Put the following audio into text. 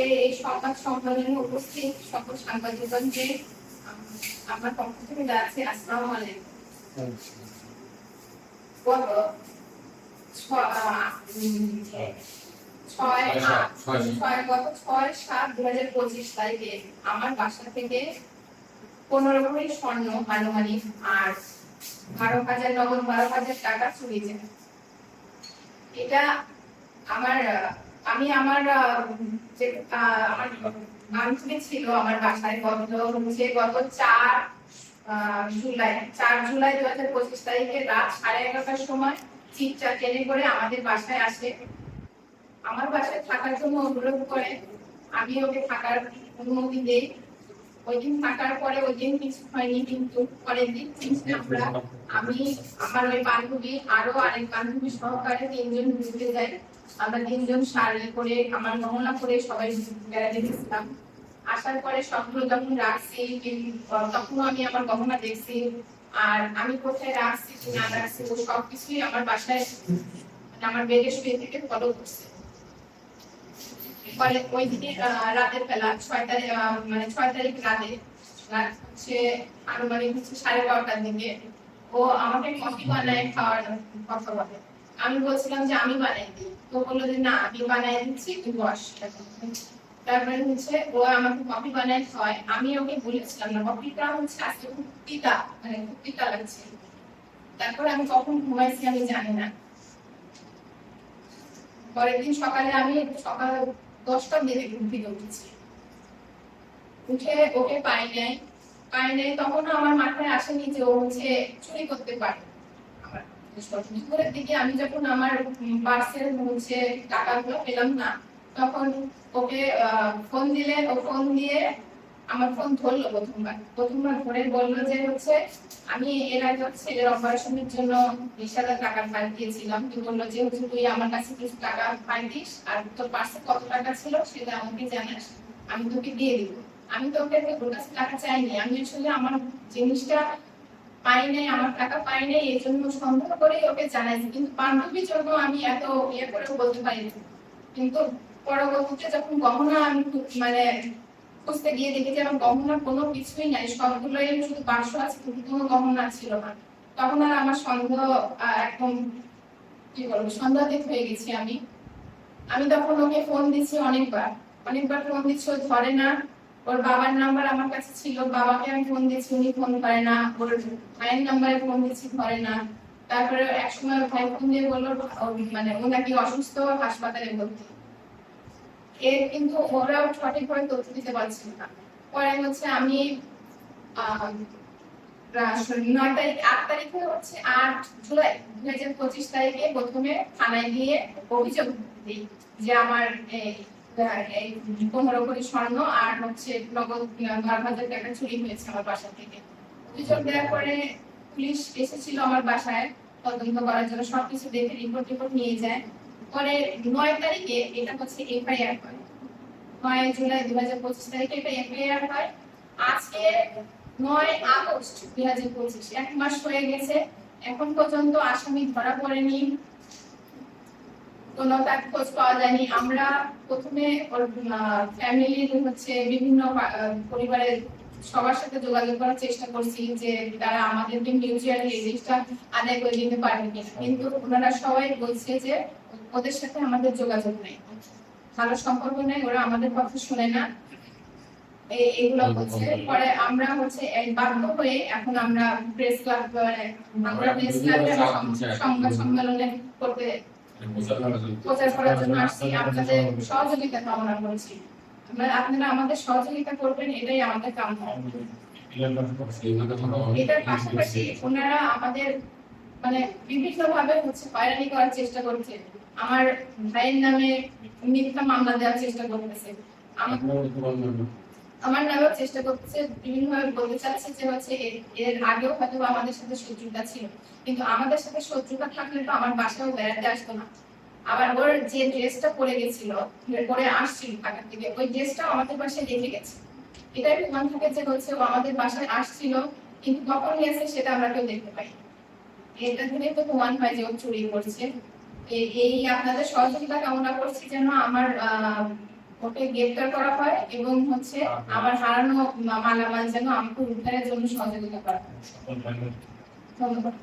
আজকে এই সংবাদ সম্মেলনে উপস্থিত সকল সাংবাদিকগণকে আমার পক্ষ থেকে যাচ্ছে আসসালামু আলাইকুম। গত ছয় সাত দু হাজার পঁচিশ তারিখে আমার বাসা থেকে পনেরো ভরি স্বর্ণ আনুমানিক আর বারো হাজার নগদ বারো হাজার টাকা চুরি যায়। এটা আমার আমি আমার যে আমার ছিল, আমার বাসায় গত হচ্ছে গত চার জুলাই চার জুলাই দু হাজার পঁচিশ তারিখে রাত সাড়ে এগারোটার সময় চিপচা ট্রেনে করে আমাদের বাসায় আসে। আমার বাসায় থাকার জন্য অনুরোধ করে, আমি ওকে থাকার অনুমতি দেই। ওই দিন থাকার পরে ওই দিন কিছু হয়নি, কিন্তু পরের দিন আমরা আমি, আমার ওই বান্ধবী আরও আরেক বান্ধবী সহকারে তিনজন ঘুরতে যাই আমরা তিনজন শাড়ি করে আমার গহনা করে সবাই বেড়াতে গেছিলাম। আসার পরে সবগুলো যখন রাখছি তখনও আমি আমার গহনা দেখছি। আর আমি কোথায় রাখছি কি না রাখছি ও সবকিছুই আমার বাসায় মানে আমার বেডে শুয়ে থেকে ফলো করছে। পরে ওই আহ, রাতের বেলা ছয় তারিখ মানে ছয় তারিখ রাতে হচ্ছে আনুমানিক হচ্ছে সাড়ে বারোটার দিকে ও আমাকে কফি বানায় খাওয়ার কথা বলে। আমি বলছিলাম যে আমি বানাই দিই। তো বলল যে, না, আমি বানাই দিচ্ছি তুই বস। তারপরে হচ্ছে, ও আমাকে কফি বানায় খাওয়ায়। আমি ওকে বলেছিলাম না কফিটা হচ্ছে আজকে খুব তিতা মানে খুব তিতা লাগছে। তারপরে আমি কখন ঘুমাইছি আমি জানি না। পরের দিন সকালে আমি সকাল দশটার দিকে ঘুম উঠেছি। উঠে ওকে পাই নাই পাই নাই তখন আমার মাথায় আসেনি যে ও হচ্ছে চুরি করতে পারে। দুপুরের দিকে আমি যখন আমার পার্সেল হচ্ছে টাকাগুলো পেলাম না, তখন ওকে ফোন দিলে, ও ফোন দিয়ে আমার ফোন ধরলো প্রথমবার। প্রথমবার ধরে যে হচ্ছে, আমি এর আগে ছেলের অপারেশনের জন্য বিশ হাজার টাকা ফাইল দিয়েছিলাম। তুই বলল যে হচ্ছে তুই আমার কাছে কিছু টাকা ফাইল দিস, আর তোর পার্সে কত টাকা ছিল সেটা আমাকে জানাস, আমি তোকে দিয়ে দিব। আমি তোকে কাছে টাকা চাইনি, আমি আসলে আমার জিনিসটা পাই নাই, আমার টাকা পাই নাই এই জন্য সন্দেহ করে ওকে জানাইছি। কিন্তু বান্ধবীর জন্য আমি এত ইয়ে করে বলতে পারিনি কিন্তু পরবর্তীতে যখন গহনা আমি মানে খুঁজতে গিয়ে দেখি আমার গহনা কোনো কিছুই নাই, সবগুলোই শুধু পাঁচশো আছে, কিন্তু কোনো গহনা ছিল না। তখন আর আমার সন্দেহ একদম, কি বলব, সন্দেহাতীত হয়ে গেছি আমি। আমি তখন ওকে ফোন দিচ্ছি অনেকবার। অনেকবার ফোন দিচ্ছি ধরে না ওর বাবার নাম্বার আমার কাছে ছিল। বাবাকে আমি ফোন দিচ্ছি উনি ফোন করে না। ওর ভাইয়ের নাম্বারে ফোন দিচ্ছি ধরে না। তারপরে একসময় ভাই ফোন দিয়ে বলল মানে ও নাকি অসুস্থ হাসপাতালে ভর্তি। এর কিন্তু ওরাও সঠিকভাবে তথ্য দিতে পারছিল না। পরে হচ্ছে আমি নয় তারিখ, আট তারিখে হচ্ছে আট জুলাই দুই হাজার পঁচিশ তারিখে প্রথমে থানায় গিয়ে অভিযোগ দিই যে আমার পনেরো স্বর্ণ আর হচ্ছে নগদ বারো হাজার টাকা চুরি হয়েছে আমার বাসা থেকে। অভিযোগ দেওয়ার পরে পুলিশ এসেছিল আমার বাসায়, তদন্ত করার জন্য সবকিছু দেখে রিপোর্ট টিপোর্ট নিয়ে যায়। পরে নয় তারিখে এটা হচ্ছে এফআইআর হয়। নয় জুলাই দু হাজার পঁচিশ তারিখে এটা এফআইআর হয়। আজকে নয় আগস্ট দুই হাজার পঁচিশ, এক মাস হয়ে গেছে। এখন পর্যন্ত আসামি ধরা পড়েনি। কোনো তার খোঁজ পাওয়া যায়নি। আমরা প্রথমে ওর ফ্যামিলির হচ্ছে বিভিন্ন পরিবারের সবার সাথে যোগাযোগ করার চেষ্টা করছি যে তারা আমাদেরকে মিউচুয়ালি এই জিনিসটা আদায় করে দিতে পারবে কিন্তু ওনারা সবাই বলছে যে ওদের সাথে আমাদের যোগাযোগ নেই। ভালো সম্পর্ক নেই ওরা আমাদের কথা শুনে না। এগুলো হচ্ছে। পরে আমরা হচ্ছে বাধ্য হয়ে এখন আমরা প্রেস ক্লাব আমরা প্রেস ক্লাবে সংবাদ সম্মেলনে করতে এটার পাশাপাশি ওনারা আমাদের মানে বিভিন্ন ভাবে হচ্ছে হয়রানি করার চেষ্টা করছে। আমার ভাইয়ের নামে মিথ্যা মামলা দেওয়ার চেষ্টা করতেছে। আমার নামেও চেষ্টা করতেছে বিভিন্ন ভাবে বলতে চাচ্ছে যে হচ্ছে এর- আগেও হয়তো আমাদের সাথে শত্রুতা ছিল। কিন্তু আমাদের সাথে শত্রুতা থাকলে তো আমার বাসাও বেড়াতে আসতো না। আবার ওর যে ড্রেসটা পরে গেছিল, পরে আসছিল ঢাকা থেকে ওই ড্রেসটা আমাদের বাসায় রেখে গেছে। এটাই প্রমাণ থাকে যে হচ্ছে ও আমাদের বাসায় আসছিল, কিন্তু কখন গেছে সেটা আমরা কেউ দেখতে পাই এটা থেকে তো প্রমাণ হয় যে ও চুরি করছে। এই- আপনাদের সহযোগিতা কামনা করছি যেন আমার ওকে গ্রেপ্তার করা হয় এবং হচ্ছে আমার হারানো মা- মালামাল যেন আমাকে উদ্ধারের জন্য সহযোগিতা করা হয়। ধন্যবাদ।